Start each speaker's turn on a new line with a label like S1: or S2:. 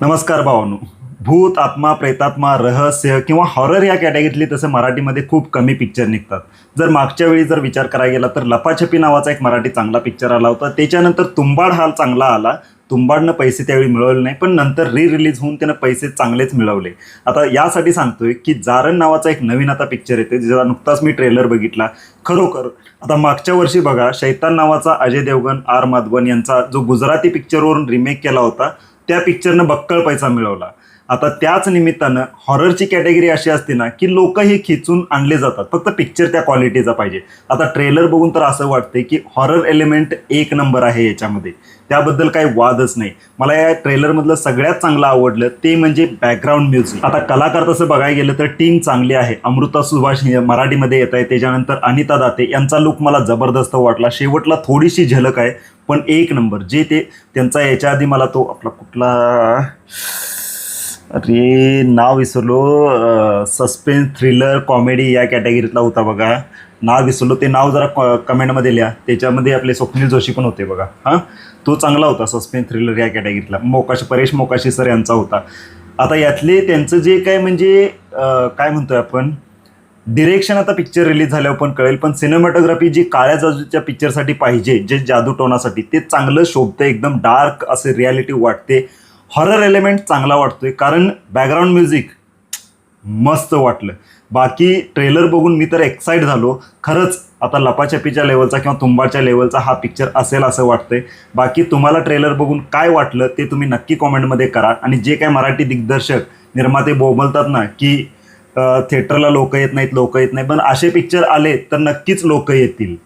S1: नमस्कार भावानो. भूत आत्मा प्रेतात्मा रहस्य किंवा हॉरर या कॅटेगरीतली तसं मराठीमध्ये खूप कमी पिक्चर निघतात. जर मागच्या वेळी जर विचार करायला गेला तर लपाछपी नावाचा एक मराठी चांगला पिक्चर आला होता. त्याच्यानंतर तुंबाड हा चांगला आला. तुंबाडनं पैसे त्यावेळी मिळवले नाही पण नंतर री रिलीज होऊन त्यानं पैसे चांगलेच मिळवले. आता यासाठी सांगतोय की जारण नावाचा एक नवीन आता पिक्चर येते ज्याचा नुकताच मी ट्रेलर बघितला. खरोखर आता मागच्या वर्षी बघा शैतान नावाचा अजय देवगन आर माधवन यांचा जो गुजराती पिक्चरवरून रिमेक केला होता त्या पिक्चरनं बक्कळ पैसा मिळवला. आता त्याच निमित्तानं हॉररची कॅटेगरी अशी असते ना की लोक हे खिचून आणले जातात. फक्त पिक्चर त्या क्वालिटीचा पाहिजे. आता ट्रेलर बघून तर असं वाटतंय की हॉरर एलिमेंट एक नंबर आहे याच्यामध्ये. त्याबद्दल काही वादच नाही. मला या ट्रेलरमधलं सगळ्यात चांगलं आवडलं ते म्हणजे बॅकग्राऊंड म्युझिक आता कलाकार तसं बघायला गेलं तर टीम चांगली आहे. अमृता सुभाष मराठीमध्ये येत आहे त्याच्यानंतर अनिता दाते यांचा लुक मला जबरदस्त वाटला. शेवटला थोडीशी झलक आहे पण एक नंबर जे ते त्यांचा याच्या आधी मला तो आपला कुठला अरे नाव विसरलो सस्पेन्स थ्रिलर कॉमेडी या कॅटेगरीतला होता बघा. नाव विसरलो ते नाव जरा क- कमेंटमध्ये लिहा. त्याच्यामध्ये आपले स्वप्नील जोशी पण होते बघा. हां? तो चांगला होता सस्पेन्स थ्रिलर या कॅटेगरीतला मोकाशी परेश मोकाशी सर यांचा होता. आता यातले त्यांचं जे काय म्हणजे काय म्हणतोय आपण? डिरेक्शन आता पिक्चर रिलीज झाल्यावर पण कळेल पण सिनेमॅटोग्राफी जी काळ्या जादूच्या पिक्चरसाठी पाहिजे जे जादू टोनासाठी ते चांगलं शोभतं एकदम डार्क असे रियालिटी वाटते. हॉरर एलिमेंट चांगला वाटतोय कारण बॅकग्राऊंड म्युझिक मस्त वाटलं. बाकी ट्रेलर बघून मी तर एक्साईट झालो. खरंच आता लपाछपीच्या लेवलचा किंवा तुंबाच्या लेवलचा हा पिक्चर असेल असं वाटतंय. बाकी तुम्हाला ट्रेलर बघून काय वाटलं ते तुम्ही नक्की कॉमेंटमध्ये करा. आणि जे काय मराठी दिग्दर्शक निर्माते बोंबलतात ना की थिएटरला लोक येत नाहीत लोक येत नाही पण असे पिक्चर आले तर नक्कीच लोक येतील.